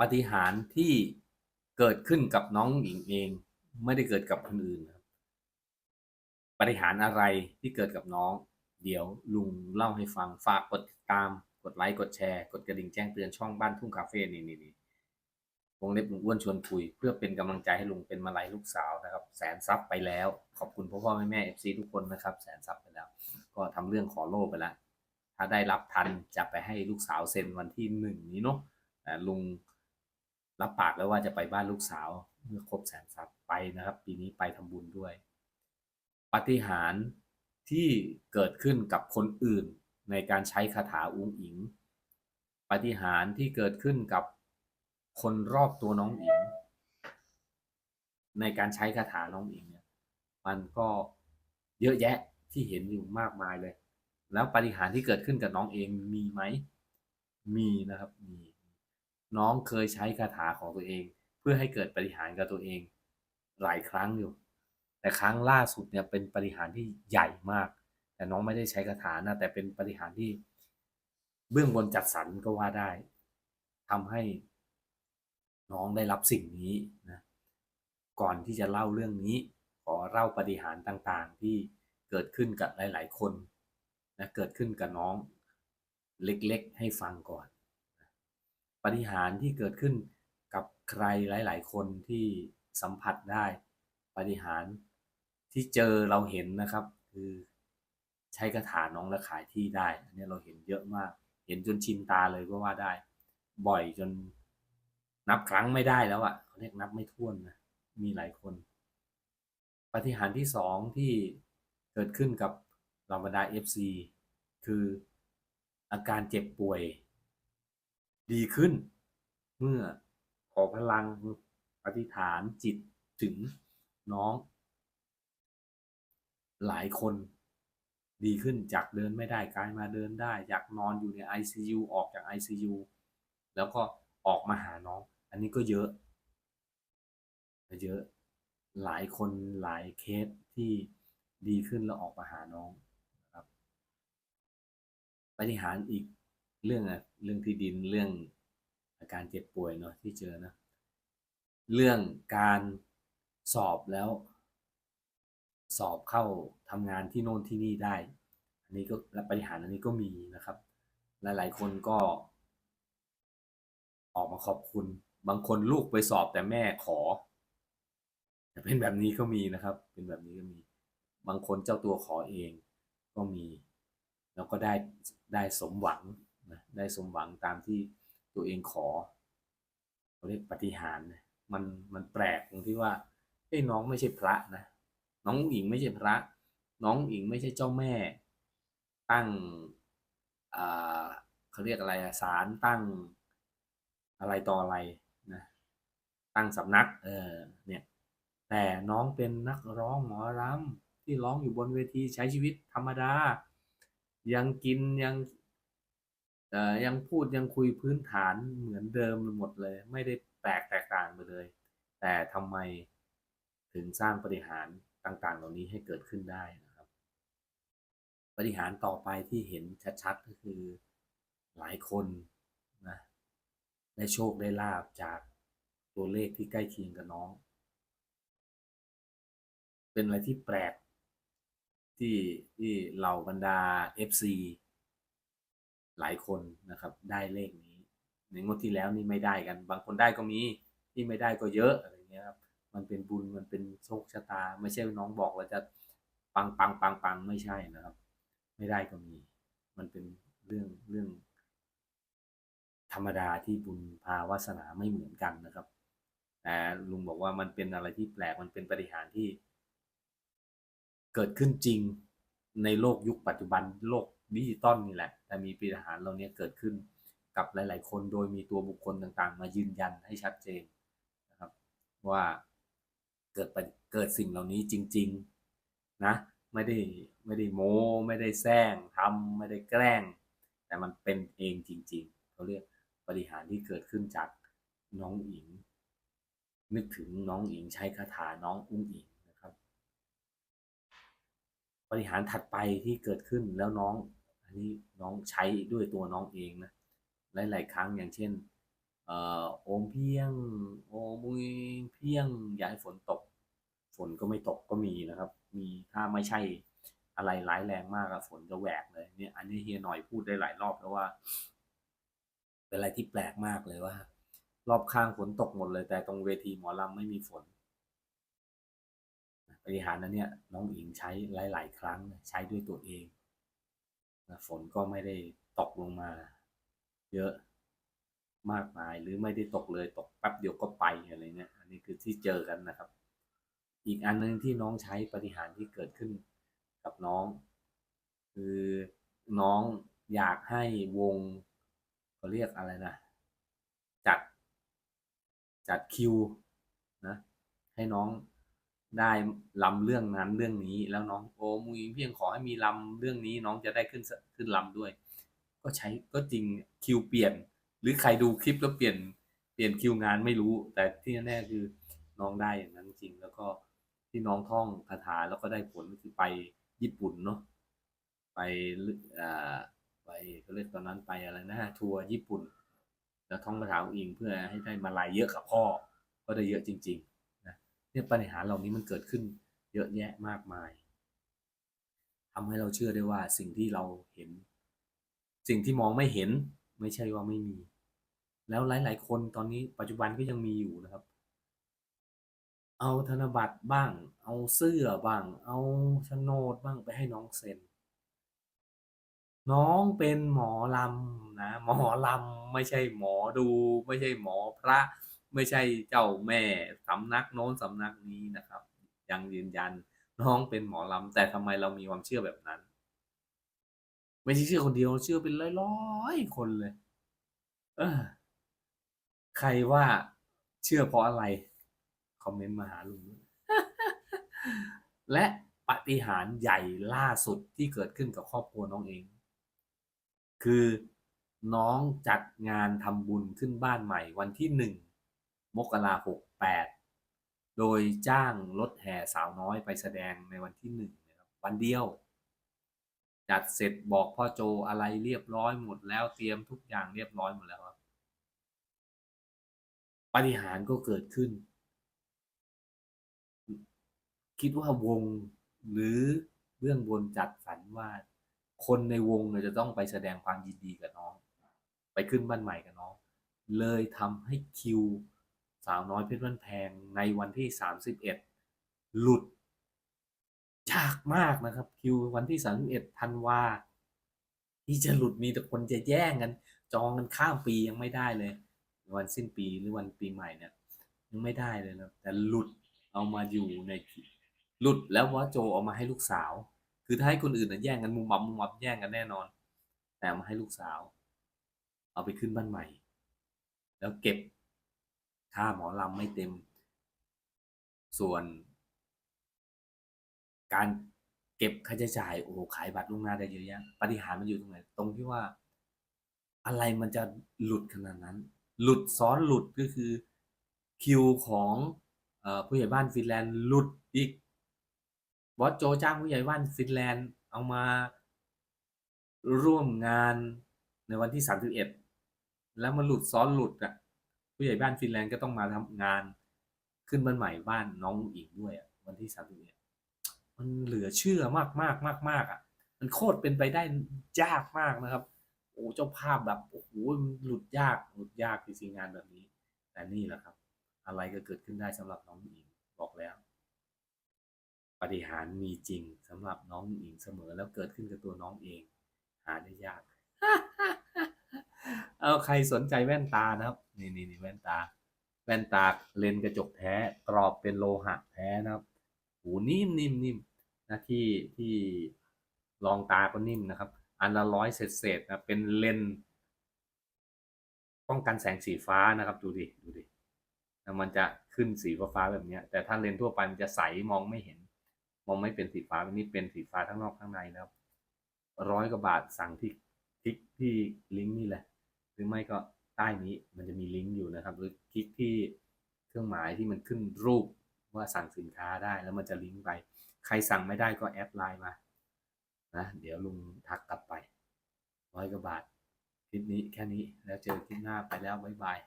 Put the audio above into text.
ปฏิหารที่เกิดขึ้นกับน้องหญิงเอง ไม่ได้เกิดกับคนอื่นครับปฏิหารอะไรที่เกิดกับน้อง เดี๋ยวลุงเล่าให้ฟังฝากกดติดตามกดไลค์กดแชร์ กดกระดิ่งแจ้งเตือนช่องบ้านทุ่งคาเฟ่นี่นี่นี่วงเล็บลุงอ้วนชวนคุย เพื่อเป็นกำลังใจให้ลุงเป็นมาลัยลูกสาวนะครับ แสนซับไปแล้ว ขอบคุณพ่อพ่อแม่แม่เอฟซีทุกคนนะครับ แสนซับไปแล้ว ก็ทำเรื่องขอโล่ไปแล้วถ้าได้รับทันจะไปให้ลูกสาวเซ็นวันที่หนึ่งนี้เนาะแต่ลุง รับปากแล้วว่าจะไปบ้านลูกสาวเมื่อครบแสนทรัพย์ไปนะครับ ปีนี้ไปทำบุญด้วย ปฏิหารที่เกิดขึ้นกับคนอื่นในการใช้คาถาอุ้งอิง ปฏิหารที่เกิดขึ้นกับคนรอบตัวน้องอิง ในการใช้คาถาน้องอิงเนี่ยมันก็เยอะแยะที่เห็นอยู่มากมายเลย แล้วปฏิหารที่เกิดขึ้นกับน้องเองมีไหม มีนะครับมี น้องเคยใช้คาถาของตัวเอง เพื่อให้เกิดปฏิหารกับตัวเอง หลายครั้งอยู่ แต่ครั้งล่าสุดเนี่ยเป็นปฏิหารที่ใหญ่มาก แต่น้องไม่ได้ใช้คาถานะแต่เป็นปฏิหารที่ เบื้องบนจัดสรรก็ว่าได้ทำให้ น้องได้รับสิ่งนี้นะก่อนที่จะเล่าเรื่องนี้ ขอเล่าปฏิหารต่างๆ ที่เกิดขึ้นกับหลาย ๆ คนนะเกิดขึ้นกับน้องเล็กๆ ให้ฟังก่อน ปฏิหารที่เกิดขึ้นกับใครหลาย ๆ คนที่สัมผัสได้ปฏิหารที่เจอเราเห็นนะครับ คือใช้คาถาน้องและขายที่ได้ อันนี้เราเห็นเยอะมาก เห็นจนชินตาเลยก็ว่าได้ บ่อยจนนับครั้งไม่ได้แล้วอะ่ะเขาเรียกนับไม่ถ้วนนะมีหลายคน ปฏิหารที่สองที่เกิดขึ้นกับเหล่าบรรดา FC คืออาการเจ็บป่วย ดีขึ้น เมื่อขอพลังอธิษฐานจิตถึงน้อง หลายคนดีขึ้นจากเดินไม่ได้กลายมาเดินได้จากนอนอยู่ใน ICU ออกจาก ICU แล้วก็ออกมาหาน้อง อันนี้ก็เยอะเยอะหลายคนหลายเคสที่ดีขึ้นแล้วออกมาหาน้องนะครับปฏิหารอีก เรื่องอะเรื่องที่ดินเรื่องอาการเจ็บป่วยเนาะที่เจอนะเรื่องการสอบแล้ว สอบเข้าทำงานที่โน่นที่นี่ได้ อันนี้ก็ละปฏิหารอันนี้ก็มีนะครับ หลายๆ คนก็ ออกมาขอบคุณ บางคนลูกไปสอบแต่แม่ขอเป็นแบบนี้ก็มีนะครับ เป็นแบบนี้ก็มี บางคนเจ้าตัวขอเองก็มี แล้วก็ได้ได้สมหวัง นะได้สมหวังตามที่ตัวเองขอเขาเรียกปฏิหารนะมันมันแปลกตรงที่ว่าเอ้น้องไม่ใช่พระนะน้องหญิงไม่ใช่พระ น้องหญิงไม่ใช่เจ้าแม่ ตั้งอ่าเขาเรียกอะไรอะศาลตั้งอะไรต่ออะไรนะตั้งสำนักเออเนี่ยแต่น้องเป็นนักร้องหมอรำที่ร้องอยู่บนเวทีใช้ชีวิตธรรมดา ยังกินยัง เอ่อยังพูดยังคุยพื้นฐานเหมือนเดิมหมดเลย ไม่ได้แปลกแตกต่างไปเลย แต่ทำไมถึงสร้างปฏิหารต่างๆ เหล่านี้ให้เกิดขึ้นได้นะครับปฏิหารต่อไปที่เห็นชัดๆก็คือหลายคนนะได้โชคได้ลาบจากตัวเลขที่ใกล้เคียงกับน้อง เป็นอะไรที่แปลกที่ที่เหล่าบรรดา FC หลายคนนะครับ ได้เลขนี้ ในงวดที่แล้วนี่ไม่ได้กัน บางคนได้ก็มีที่ไม่ได้ก็เยอะอะไรเงี้ยครับมันเป็นบุญมันเป็นโชคชะตา ไม่ใช่น้องบอกว่าจะปังปังปังปังไม่ใช่นะครับ ไม่ได้ก็มี มันเป็นเรื่องเรื่อง ธรรมดาที่บุญพาวาสนาไม่เหมือนกันนะครับแต่ลุงบอกว่ามันเป็นอะไรที่แปลกมันเป็นปฏิหารที่ เกิดขึ้นจริงในโลกยุคปัจจุบันโลก ดิจิตอลนี่แหละ แต่มีปฏิหารเหล่านี้เกิดขึ้นกับหลาย ๆ คนโดยมีตัวบุคคลต่างๆ มายืนยันให้ชัดเจนนะครับ ว่าเกิดเกิดสิ่งเหล่านี้จริง ๆ นะ ไม่ได้ไม่ได้โม้ ไม่ได้แซงทำไม่ได้แกล้ง แต่มันเป็นเองจริง ๆเขาเรียกปฏิหารที่เกิดขึ้นจากน้องอิง นึกถึงน้องอิงใช้คาถาน้องอุ้งอิงนะครับปฏิหารถัดไปที่เกิดขึ้นแล้วน้อง อันนี้น้องใช้ด้วยตัวน้องเองนะหลาย ๆ ครั้งอย่างเช่นโอมเพียง โอมุยเพียงอย่าให้ฝนตก ฝนก็ไม่ตกก็มีนะครับ มีถ้าไม่ใช่อะไรร้ายแรงมากอะฝนจะแหวกเลยเนี่ยอันนี้เฮียหน่อยพูดได้หลายรอบแล้วว่า เป็นอะไรที่แปลกมากเลยว่า รอบข้างฝนตกหมดเลย แต่ตรงเวทีหมอลำไม่มีฝนปฏิหารนั้นเนี่ยน้องอิงใช้หลาย ๆ ครั้งใช้ด้วยตัวเอง ฝนก็ไม่ได้ตกลงมา เยอะมากมายหรือไม่ได้ตกเลยตกแป๊บเดียวก็ไปอะไรเนี่ยอันนี้คือที่เจอกันนะครับ อีกอันหนึงที่น้องใช้ปฏิหารที่เกิดขึ้นกับน้อง คือน้องอยากให้วงเขาเรียกอะไรนะจัด จัดคิวนะให้น้อง ได้ลำเรื่องนั้นเรื่องนี้แล้วน้องโอ้มุยเพียงขอให้มีลำเรื่องนี้น้องจะได้ขึ้นขึ้นลำด้วย ก็ใช้ก็จริงคิวเปลี่ยน หรือใครดูคลิปแล้วเปลี่ยนเปลี่ยนคิวงานไม่รู้ แต่ที่แน่ๆคือน้องได้อย่างนั้นจริง แล้วก็ที่น้องท่องคาถาแล้วก็ได้ผลก็คือไปญี่ปุ่นเนาะไปอ่าไปเขาเรียกตอนนั้นไปอะไรนะทัวร์ญี่ปุ่น แล้วท่องคาถาองอิงเพื่อให้ได้มาลายเยอะกับพ่อก็ได้เยอะจริง ๆ เนี่ยปัญหาเหล่านี้มันเกิดขึ้นเยอะแยะมากมายทำให้เราเชื่อได้ว่าสิ่งที่เราเห็น สิ่งที่มองไม่เห็นไม่ใช่ว่าไม่มี แล้วหลาย ๆ คนตอนนี้ปัจจุบันก็ยังมีอยู่นะครับ เอาธนบัตรบ้าง เอาเสื้อบ้าง เอาโฉนดบ้างไปให้น้องเซ็นน้องเป็นหมอลำนะหมอลำไม่ใช่หมอดู ไม่ใช่หมอพระ ไม่ใช่เจ้าแม่สำนักโน้นสำนักนี้นะครับ ยังยืนยันน้องเป็นหมอลำแต่ทำไมเรามีความเชื่อแบบนั้น ไม่ใช่เชื่อคนเดียวเชื่อเป็นร้อยๆคนเลย เออ ใครว่าเชื่อเพราะอะไร คอมเมนต์มาหาลุงและปาฏิหารย์ใหญ่ล่าสุดที่เกิดขึ้นกับครอบครัวน้องเอง คือน้องจัดงานทำบุญขึ้นบ้านใหม่วันที่หนึ่ง มกราหกแปดโดยจ้างรถแห่สาวน้อยไปแสดงในวันที่หนึ่งนะครับวันเดียว จัดเสร็จบอกพ่อโจอะไรเรียบร้อยหมดแล้วเตรียมทุกอย่างเรียบร้อยหมดแล้วครับปฏิหารก็เกิดขึ้น คิดว่าวงหรือเบื้องบนจัดสรรว่าคนในวงเนี่ยจะต้องไปแสดงความยินดีกับน้อง ไปขึ้นบ้านใหม่กับน้อง เลยทำให้คิว สาวน้อยเพชรบ้านแพงในวันที่สามสิบเอ็ดหลุดยากมากนะครับ คิววันที่สามสิบเอ็ดธันวาที่จะหลุดมีแต่คนจะแย่งกัน จองกันข้ามปียังไม่ได้เลย วันสิ้นปีหรือวันปีใหม่เนี่ยยังไม่ได้เลยนะแต่หลุดเอามาอยู่ในหลุดแล้วว่าโจเอามาให้ลูกสาว คือถ้าให้คนอื่นนะแย่งกันมุมมับมุมมับแย่งกันแน่นอน แต่มาให้ลูกสาว เอาไปขึ้นบ้านใหม่ แล้วเก็บ ค่าหมอลำไม่เต็ม ส่วน การเก็บค่าใช้จ่ายโอ้โหขายบัตรล่วงหน้าได้เยอะแยะปฏิหารมันอยู่ตรงไหนตรงที่ว่า อะไรมันจะหลุดขนาดนั้น หลุดซ้อนหลุดก็คือคิวของอผู้ใหญ่บ้านฟินแลนด์หลุดอีกบอสโจจ้างผู้ใหญ่บ้านฟินแลนด์เอามาร่วมงานในวันที่สามสิบเอ็ดแล้วมันหลุดซ้อนหลุดอะ ผู้ใหญ่บ้านฟินแลนด์ก็ต้องมาทำงาน ขึ้นบ้านใหม่บ้านน้องอิงด้วยอะวันที่สามสิบเอ็ดมันเหลือเชื่อมากมากมากมากๆอะ มันโคตรเป็นไปได้ยากมากนะครับ โอ้เจ้าภาพแบบโอ้โหหลุดยากหลุดยากจริงงานแบบนี้ แต่นี่แหละครับ อะไรก็เกิดขึ้นได้สำหรับน้องอิงบอกแล้วปฏิหารมีจริงสำหรับน้องอิงเสมอแล้วเกิดขึ้นกับตัวน้องเอง หาได้ยาก เอาใครสนใจแว่นตานะครับ นี่นี่นี่แว่นตา แว่นตาเลนกระจกแท้กรอบเป็นโลหะแท้นะครับหูนิ่มนิ่มนิ่มนะที่ที่รองตาก็นิ่มนะครับ อันละร้อยเศษเศษนะเป็นเลนป้องกันแสงสีฟ้านะครับ ดูดิดูดิมันจะขึ้นสีฟ้าแบบนี้แต่ถ้าเลนทั่วไปมันจะใสมองไม่เห็น มองไม่เป็นสีฟ้าแบบนี้เป็นสีฟ้าทั้งนอกทั้งในนะครับร้อยกว่าบาทสั่งที่คลิกที่ลิงก์นี่แหละ รือไม่ก็ใต้นี้มันจะมีลิงก์อยู่นะครับ หรือคลิกที่เครื่องหมายที่มันขึ้นรูปว่าสั่งสินค้าได้แล้วมันจะลิงก์ไป ใครสั่งไม่ได้ก็แอดไลน์มานะเดี๋ยวลุงทักกลับไปร้อยกว่าบาทคลิปนี้แค่นี้แล้วเจอคลิปหน้าไปแล้วบ๊ายบาย